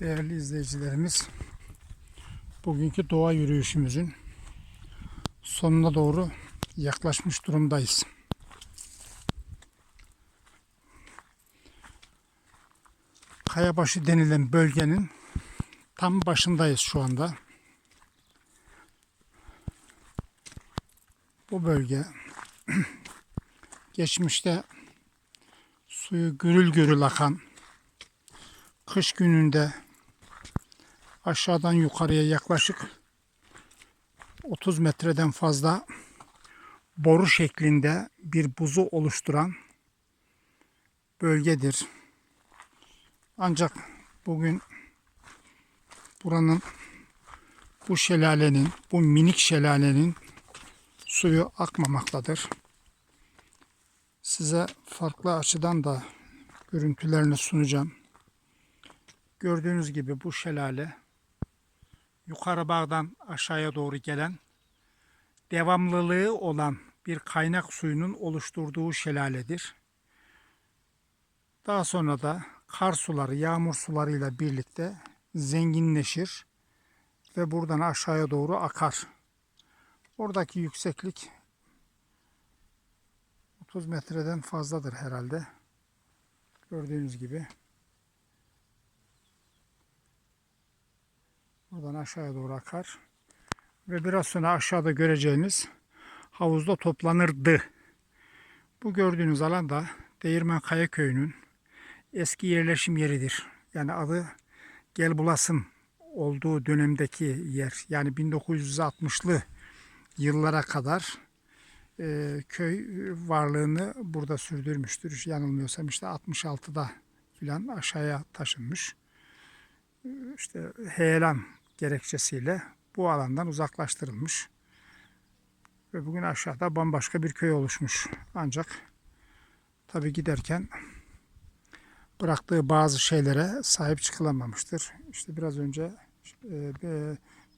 Değerli izleyicilerimiz, bugünkü doğa yürüyüşümüzün sonuna doğru yaklaşmış durumdayız. Kayabaşı denilen bölgenin tam başındayız şu anda. Bu bölge geçmişte suyu gürül gürül akan kış gününde aşağıdan yukarıya yaklaşık 30 metreden fazla boru şeklinde bir buzu oluşturan bölgedir. Ancak bugün buranın bu şelalenin, bu minik şelalenin suyu akmamaktadır. Size farklı açıdan da görüntülerini sunacağım. Gördüğünüz gibi bu şelale yukarı bağdan aşağıya doğru gelen devamlılığı olan bir kaynak suyunun oluşturduğu şelaledir. Daha sonra da kar suları, yağmur sularıyla birlikte zenginleşir ve buradan aşağıya doğru akar. Oradaki yükseklik 30 metreden fazladır herhalde. Gördüğünüz gibi. Buradan aşağıya doğru akar. Ve biraz sonra aşağıda göreceğiniz havuzda toplanırdı. Bu gördüğünüz alan da Değirmen Kaya Köyü'nün eski yerleşim yeridir. Yani adı Gelbulas'ın olduğu dönemdeki yer. Yani 1960'lı yıllara kadar e, köy varlığını burada sürdürmüştür. Yanılmıyorsam işte 66'da filan aşağıya taşınmış. E, İşte heyelan gerekçesiyle bu alandan uzaklaştırılmış. Ve bugün aşağıda bambaşka bir köy oluşmuş. Ancak tabi giderken bıraktığı bazı şeylere sahip çıkılamamıştır. İşte biraz önce e,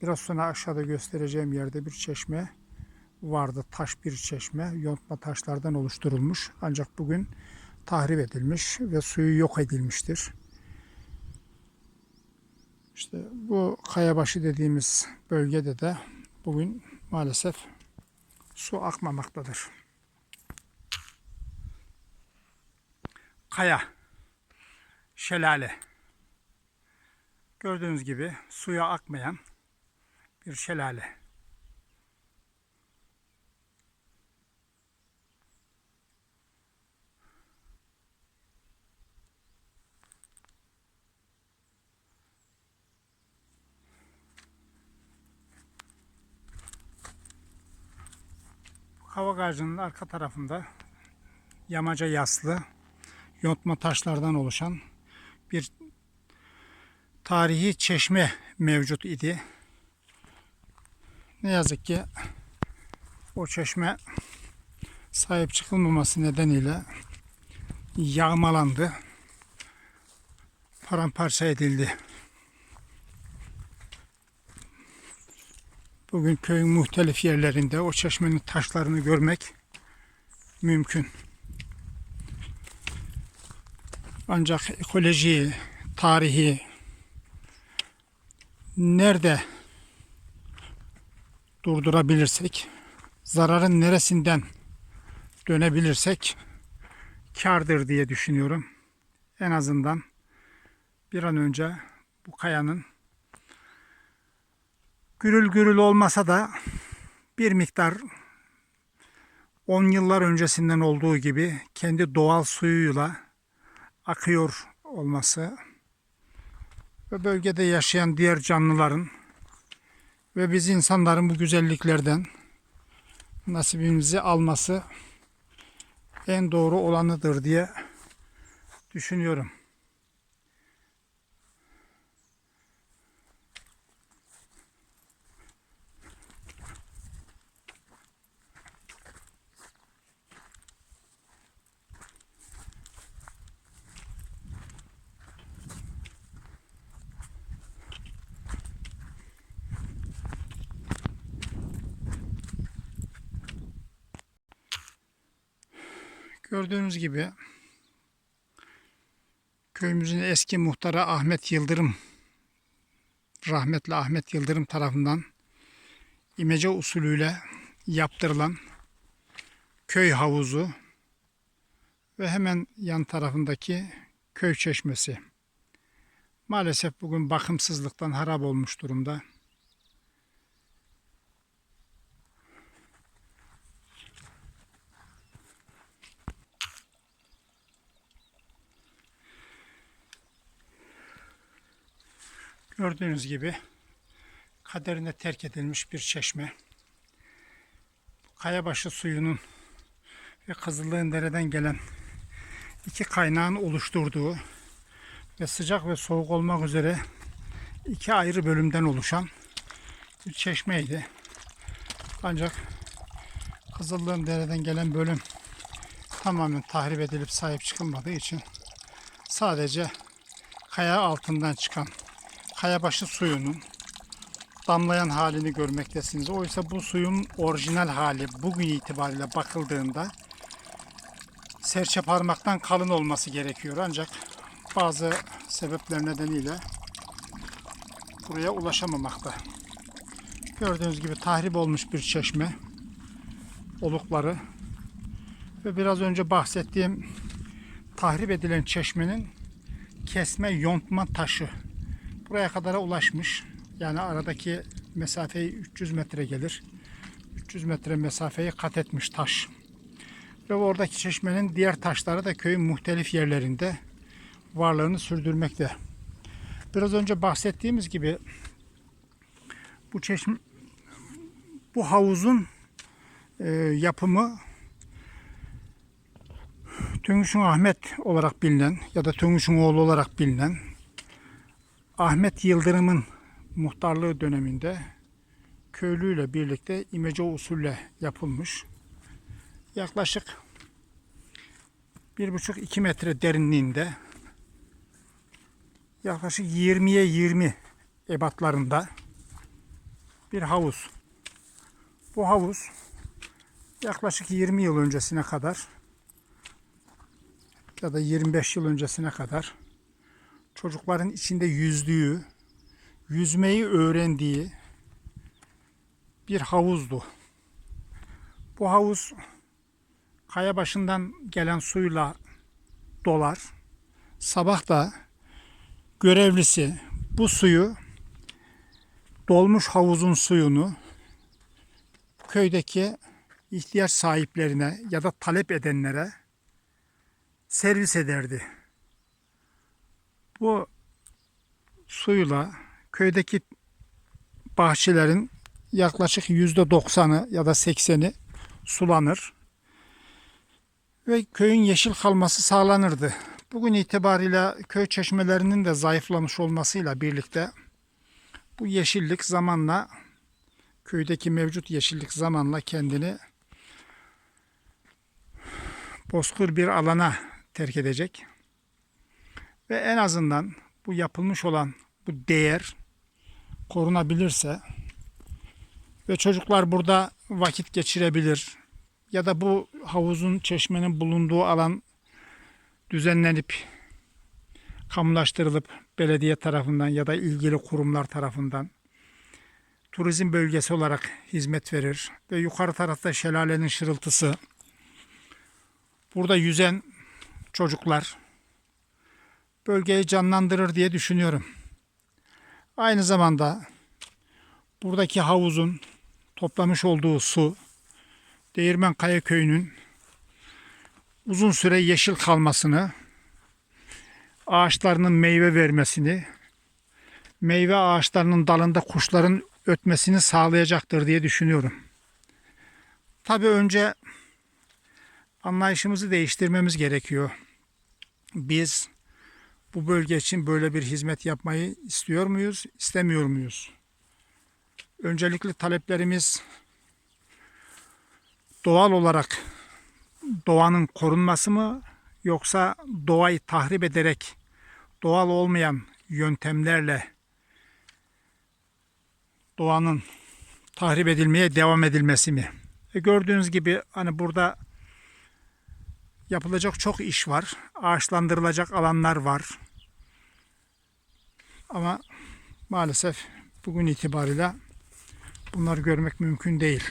biraz sonra aşağıda göstereceğim yerde bir çeşme vardı. Taş bir çeşme. Yontma taşlardan oluşturulmuş. Ancak bugün tahrip edilmiş ve suyu yok edilmiştir. İşte bu kayabaşı dediğimiz bölgede de bugün maalesef su akmamaktadır. Kaya, şelale. Gördüğünüz gibi suya akmayan bir şelale. Kavak ağacının arka tarafında yamaca yaslı yontma taşlardan oluşan bir tarihi çeşme mevcut idi. Ne yazık ki o çeşme sahip çıkılmaması nedeniyle yağmalandı. Paramparça edildi. Bugün köyün muhtelif yerlerinde o çeşmenin taşlarını görmek mümkün. Ancak ekoloji, tarihi nerede durdurabilirsek, zararın neresinden dönebilirsek kardır diye düşünüyorum. En azından bir an önce bu kayanın gürül gürül olmasa da bir miktar 10 yıllar öncesinden olduğu gibi kendi doğal suyuyla akıyor olması ve bölgede yaşayan diğer canlıların ve biz insanların bu güzelliklerden nasibimizi alması en doğru olanıdır diye düşünüyorum. Gördüğünüz gibi köyümüzün eski muhtarı Ahmet Yıldırım rahmetli Ahmet Yıldırım tarafından imece usulüyle yaptırılan köy havuzu ve hemen yan tarafındaki köy çeşmesi. Maalesef bugün bakımsızlıktan harap olmuş durumda. Gördüğünüz gibi kaderine terk edilmiş bir çeşme. Kayabaşı suyunun ve Kızıldığın dereden gelen iki kaynağın oluşturduğu ve sıcak ve soğuk olmak üzere iki ayrı bölümden oluşan bir çeşmeydi. Ancak Kızıldığın dereden gelen bölüm tamamen tahrip edilip sahip çıkılmadığı için sadece kaya altından çıkan kayabaşı suyunun damlayan halini görmektesiniz. Oysa bu suyun orijinal hali bugün itibariyle bakıldığında serçe parmaktan kalın olması gerekiyor. Ancak bazı sebepler nedeniyle buraya ulaşamamakta. Gördüğünüz gibi tahrip olmuş bir çeşme olukları ve biraz önce bahsettiğim tahrip edilen çeşmenin kesme yontma taşı buraya kadara ulaşmış. Yani aradaki mesafeyi 300 metre gelir. 300 metre mesafeyi kat etmiş taş. Ve oradaki çeşmenin diğer taşları da köyün muhtelif yerlerinde varlığını sürdürmekte. Biraz önce bahsettiğimiz gibi bu çeşme bu havuzun e, yapımı Töngüş'ün Ahmet olarak bilinen ya da Töngüş'ün oğlu olarak bilinen Ahmet Yıldırım'ın muhtarlığı döneminde köylüyle birlikte imece usulle yapılmış. Yaklaşık 1,5-2 metre derinliğinde yaklaşık 20'ye 20 ebatlarında bir havuz. Bu havuz yaklaşık 20 yıl öncesine kadar ya da 25 yıl öncesine kadar çocukların içinde yüzdüğü, yüzmeyi öğrendiği bir havuzdu. Bu havuz kaya başından gelen suyla dolar. Sabah da görevlisi bu suyu dolmuş havuzun suyunu köydeki ihtiyaç sahiplerine ya da talep edenlere servis ederdi. Bu suyla köydeki bahçelerin yaklaşık yüzde doksanı ya da sekseni sulanır ve köyün yeşil kalması sağlanırdı. Bugün itibariyle köy çeşmelerinin de zayıflamış olmasıyla birlikte bu yeşillik zamanla köydeki mevcut yeşillik zamanla kendini bozkır bir alana terk edecek. Ve en azından bu yapılmış olan bu değer korunabilirse ve çocuklar burada vakit geçirebilir ya da bu havuzun çeşmenin bulunduğu alan düzenlenip kamulaştırılıp belediye tarafından ya da ilgili kurumlar tarafından turizm bölgesi olarak hizmet verir. Ve yukarı tarafta şelalenin şırıltısı. Burada yüzen çocuklar bölgeyi canlandırır diye düşünüyorum. Aynı zamanda buradaki havuzun toplamış olduğu su Değirmen Kaya Köyü'nün uzun süre yeşil kalmasını, ağaçlarının meyve vermesini, meyve ağaçlarının dalında kuşların ötmesini sağlayacaktır diye düşünüyorum. Tabii önce anlayışımızı değiştirmemiz gerekiyor. Biz bu bölge için böyle bir hizmet yapmayı istiyor muyuz, istemiyor muyuz? Öncelikli taleplerimiz doğal olarak doğanın korunması mı yoksa doğayı tahrip ederek doğal olmayan yöntemlerle doğanın tahrip edilmeye devam edilmesi mi? E gördüğünüz gibi hani burada yapılacak çok iş var. Ağaçlandırılacak alanlar var. Ama maalesef bugün itibariyle bunları görmek mümkün değil.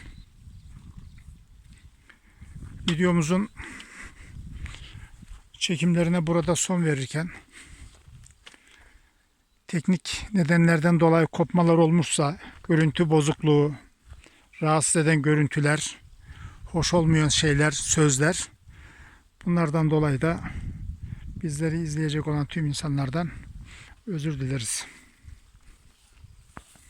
Videomuzun çekimlerine burada son verirken teknik nedenlerden dolayı kopmalar olmuşsa, görüntü bozukluğu, rahatsız eden görüntüler, hoş olmayan şeyler, sözler bunlardan dolayı da bizleri izleyecek olan tüm insanlardan özür dileriz.